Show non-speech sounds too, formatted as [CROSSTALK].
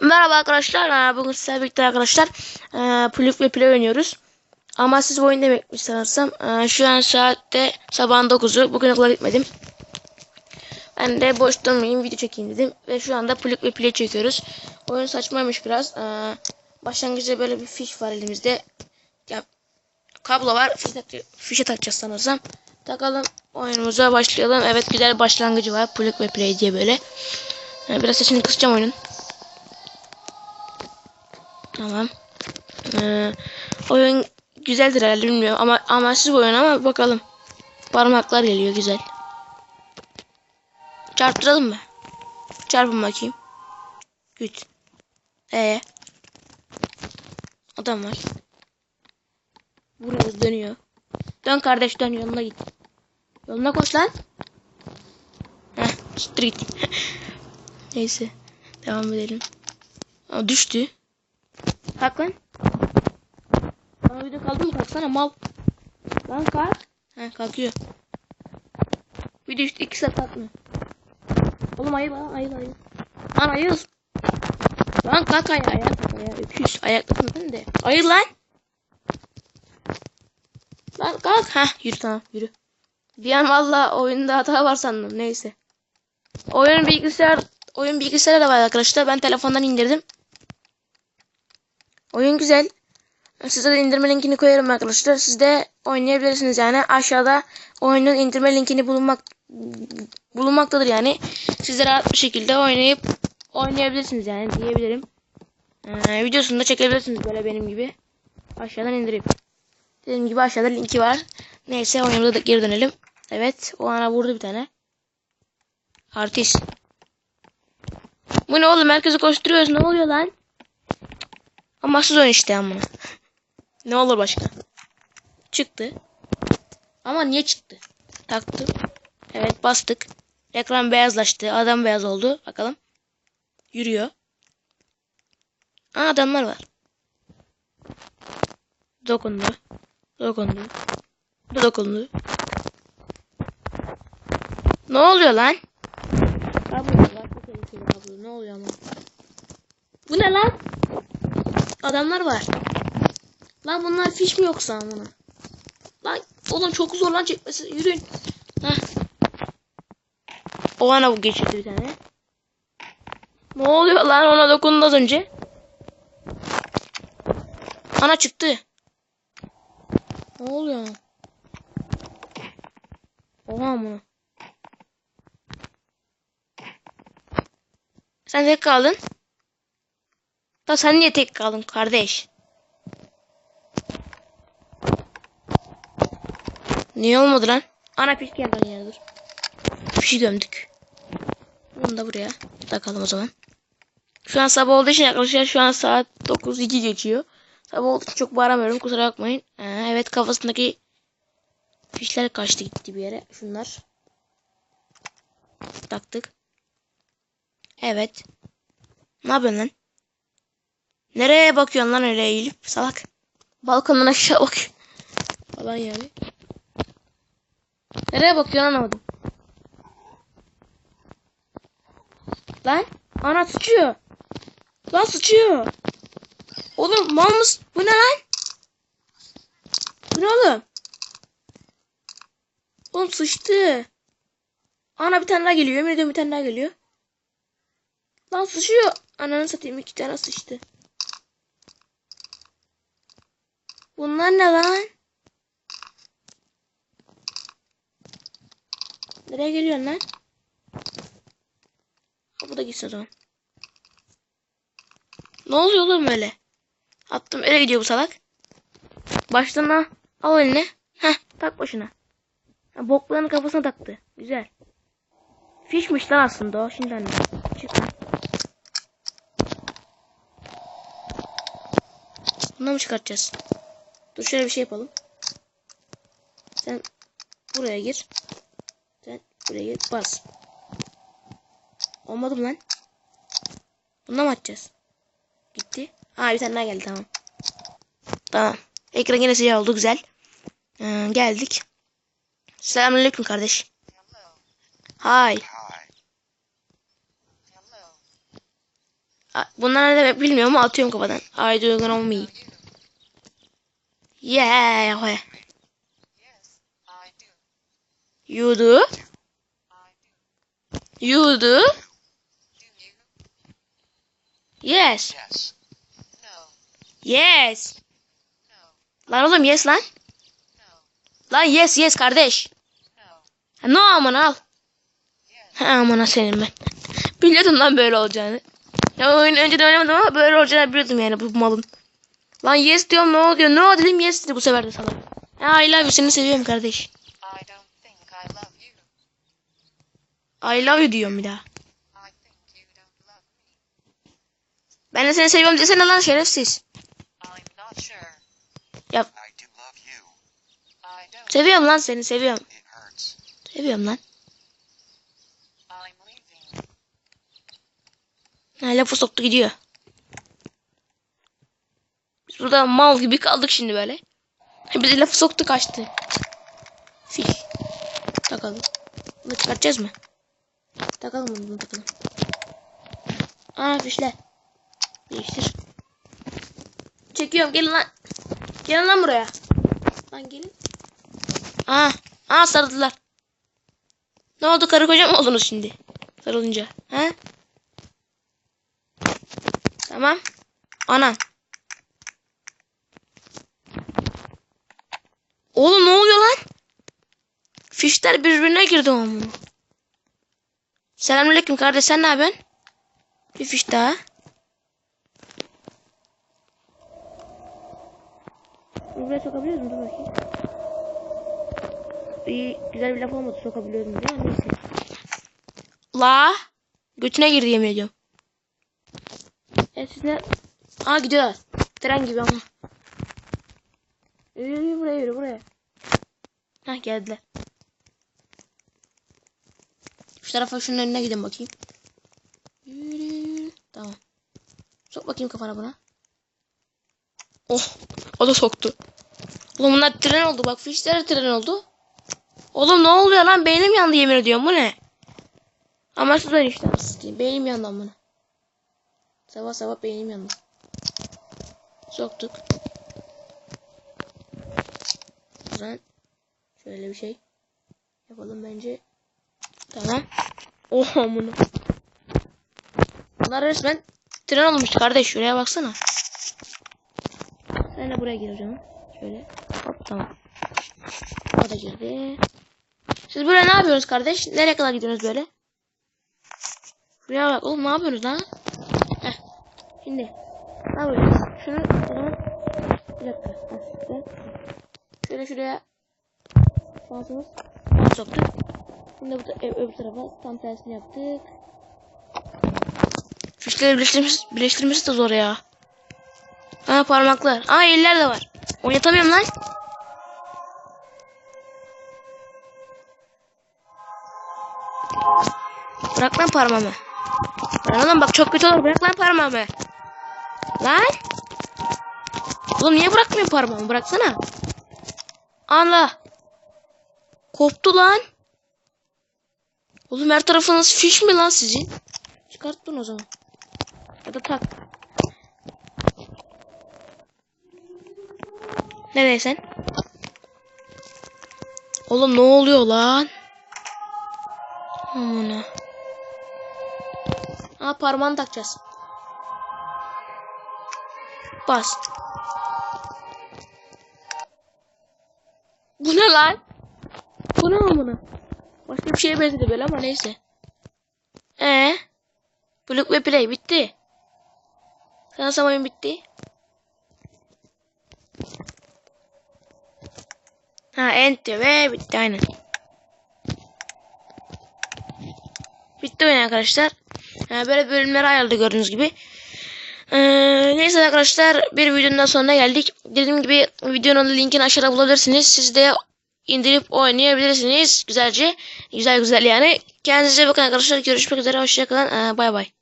Merhaba arkadaşlar. Bugün sizlerle birlikte arkadaşlar e, Plük ve Play oynuyoruz. Ama siz bu oyun demekmiş sanırsam. Ee, Şu an saatte sabahın 9'u. Bugün okula gitmedim. Ben de boş durmayayım video çekeyim dedim. Ve şu anda Plük ve Play çekiyoruz. Oyun saçmaymış biraz. Ee, Başlangıçta böyle bir fiş var elimizde. Ya, kablo var. Fişe takacağız sanırsam. Takalım oyunumuza başlayalım. Evet güzel başlangıcı var. Plük ve Play diye böyle. Ee, Biraz sesini kısacağım oyunun. Tamam. Ee, oyun güzeldir herhalde bilmiyorum ama amaçsız bir oyun ama bakalım. Parmaklar geliyor güzel. Çarptıralım mı? Çarpın bakayım. Güç. Ee. Adam var. Vuruyoruz dönüyor. Dön kardeş dön yoluna git. Yoluna koş lan. Heh siktir. [LAUGHS] Neyse. Devam edelim. Aa, düştü. Kalk lan. Bana video kaldı mı? Kalksana mal. Lan kalk. He kalkıyor. Video işte 2 saat kalkmıyor. Oğlum ayıl lan ayıl ayıl. Lan ayıl. Lan kalk ayağa ayağa kalk ayağa. Öpüş. Ayaktasın sen de. Ayıl lan. Lan kalk. Heh yürü tamam yürü. Bir an valla oyunda hata var sandım. Neyse. Oyun bilgisayar oyun bilgisayarda da var arkadaşlar. Ben telefondan indirdim. Oyun güzel. Size de indirme linkini koyarım arkadaşlar. Siz de oynayabilirsiniz yani. Aşağıda oyunun indirme linkini bulunmak bulunmaktadır yani. Siz de rahat bir şekilde oynayıp oynayabilirsiniz yani diyebilirim. Ee, videosunu da çekebilirsiniz böyle benim gibi. Aşağıdan indirip. Dediğim gibi aşağıda linki var. Neyse oyunumuza da geri dönelim. Evet o ana vurdu bir tane. Artist. Bu ne oğlum herkesi koşturuyoruz ne oluyor lan? Amaçsız oyun işte ama. ne olur başka. Çıktı. Ama niye çıktı? Taktım. Evet bastık. Ekran beyazlaştı. Adam beyaz oldu. Bakalım. Yürüyor. Aa adamlar var. Dokundu. Dokundu. Dokundu. Ne oluyor lan? Ne oluyor ama? Bu ne lan? Adamlar var. Lan bunlar fiş mi yoksa amına? Lan oğlum çok zor lan çekmesi. Yürüyün. Heh. O ana bu geçirdi bir tane. Ne oluyor lan ona dokundu az önce. Ana çıktı. Ne oluyor? Oha amına. Sen tek kaldın. Da sen niye tek kaldın kardeş? Niye olmadı lan? Ana piş geldi ya dur. Pişi gömdük. Bunu da buraya takalım o zaman. Şu an sabah olduğu için arkadaşlar şu an saat 9.02 geçiyor. Sabah olduğu için çok bağıramıyorum kusura bakmayın. Ee, evet kafasındaki fişler kaçtı gitti bir yere. Şunlar. Taktık. Evet. Ne yapıyorsun lan? Nereye bakıyorsun lan öyle eğilip salak? Balkondan aşağı bak. Falan yani. Nereye bakıyorsun anlamadım. Lan ana sıçıyor. Lan sıçıyor. Oğlum mal mısın? Bu ne lan? Bu ne oğlum? Oğlum sıçtı. Ana bir tane daha geliyor. Yemin ediyorum bir tane daha geliyor. Lan sıçıyor. Ananı satayım iki tane sıçtı. Bunlar ne lan? Nereye geliyorsun lan? Ha, bu da gitsin o zaman. Ne oluyor oğlum öyle? Attım. Nereye gidiyor bu salak? Başlarına al eline. Heh tak başına. Ha, boklarını kafasına taktı. Güzel. Fişmiş lan aslında o. Şimdi anne. Çık. Bunu mu çıkartacağız? Dur şöyle bir şey yapalım. Sen buraya gir. Sen buraya gir. Bas. Olmadı mı lan? Bununla mı atacağız? Gitti. Ha bir tane daha geldi tamam. Tamam. Ekran yine siyah oldu güzel. Ee, geldik. Selamünaleyküm kardeş. A- Bunlar ne demek bilmiyorum ama atıyorum kafadan. I do know me. Yeah. Yes, I do. You do. I do. You do. Do you? Yes. Yes. No. Yes. No. Lan oğlum yes lan. No. Lan yes yes kardeş. No. No aman al. Yes. Amına senin ben. Biliyordum lan böyle olacağını. Ya oyunu önceden oynamadım ama böyle olacağını biliyordum yani bu malın. Lan yes diyorum ne oluyor? No dedim yes dedi bu sefer de salak. Ya I love you seni seviyorum kardeş. I don't think I love you. I love you diyorum bir daha. Ben de seni seviyorum desene lan şerefsiz. Sure. Ya I do love you. I don't. seviyorum lan seni seviyorum. Seviyorum lan. Ha, lafı soktu gidiyor. Burada mal gibi kaldık şimdi böyle. Bir de lafı soktu kaçtı. Fil. Takalım. Bunu çıkartacağız mı? Takalım bunu takalım. Aa fişler. Değiştir. Çekiyorum gelin lan. Gelin lan buraya. Lan gelin. Aa, aa sarıldılar. Ne oldu karı koca mı oldunuz şimdi? Sarılınca. He? Tamam. Anam. Oğlum ne oluyor lan? Fişler birbirine girdi onun. Selamünaleyküm kardeş sen ne yapıyorsun? Bir fiş daha. Buraya sokabiliyoruz mu? Dur bakayım. İyi, güzel bir laf olmadı sokabiliyorum diye ama neyse. La. Götüne girdi yemin ediyorum. E siz ne? Aa gidiyorlar. Tren gibi ama. Yürü yürü buraya yürü buraya. Hah geldiler. Şu tarafa şunun önüne gidin bakayım. Yürü yürü. Tamam. Sok bakayım kafana buna. Oh. O da soktu. Oğlum bunlar tren oldu. Bak fişler tren oldu. Oğlum ne oluyor lan? Beynim yandı yemin ediyorum. Bu ne? Ama şuradan işte. Sikeyim. Beynim yandı amına. Sabah sabah beynim yandı. Soktuk. Zaman şöyle bir şey yapalım bence. Tamam. Oh amına. Bunlar resmen tren olmuş kardeş. Şuraya baksana. Sen de buraya gir o zaman. Şöyle. Hop tamam. O da girdi. Siz böyle ne yapıyorsunuz kardeş? Nereye kadar gidiyorsunuz böyle? Şuraya bak oğlum ne yapıyorsunuz lan? Heh. Şimdi ne yapacağız? Şunu bir dakika. Heh, ben- Şöyle şuraya şansımız soktuk. Şimdi bu ö- öbür tarafa tam tersini yaptık. Fişleri birleştirmesi, birleştirmesi de zor ya. Ha parmaklar. Aa eller de var. Oynatamıyorum lan. Bırak lan parmağımı. Lan oğlum bak çok kötü olur. Bırak lan parmağımı. Lan. Oğlum niye bırakmıyor parmağımı? Bıraksana. Allah. Koptu lan. Oğlum her tarafınız fiş mi lan sizin? Çıkart bunu o zaman. Ya da tak. Nereye sen? Oğlum ne oluyor lan? Amına. Aa parmağını takacağız. Bas. Ne lan? Bu ne amına? Başka bir şeye benzedi böyle ama neyse. Ee? Block ve play bitti. Sanırsam oyun bitti. Ha diyor ve bitti aynen. Bitti oyun arkadaşlar. Ha, böyle bölümlere ayrıldı gördüğünüz gibi. Ee, neyse arkadaşlar bir videonun sonuna geldik. Dediğim gibi videonun linkini aşağıda bulabilirsiniz. Siz de indirip oynayabilirsiniz güzelce. Güzel güzel yani. Kendinize bakın arkadaşlar. Görüşmek üzere. Hoşçakalın. Ee, bay bay.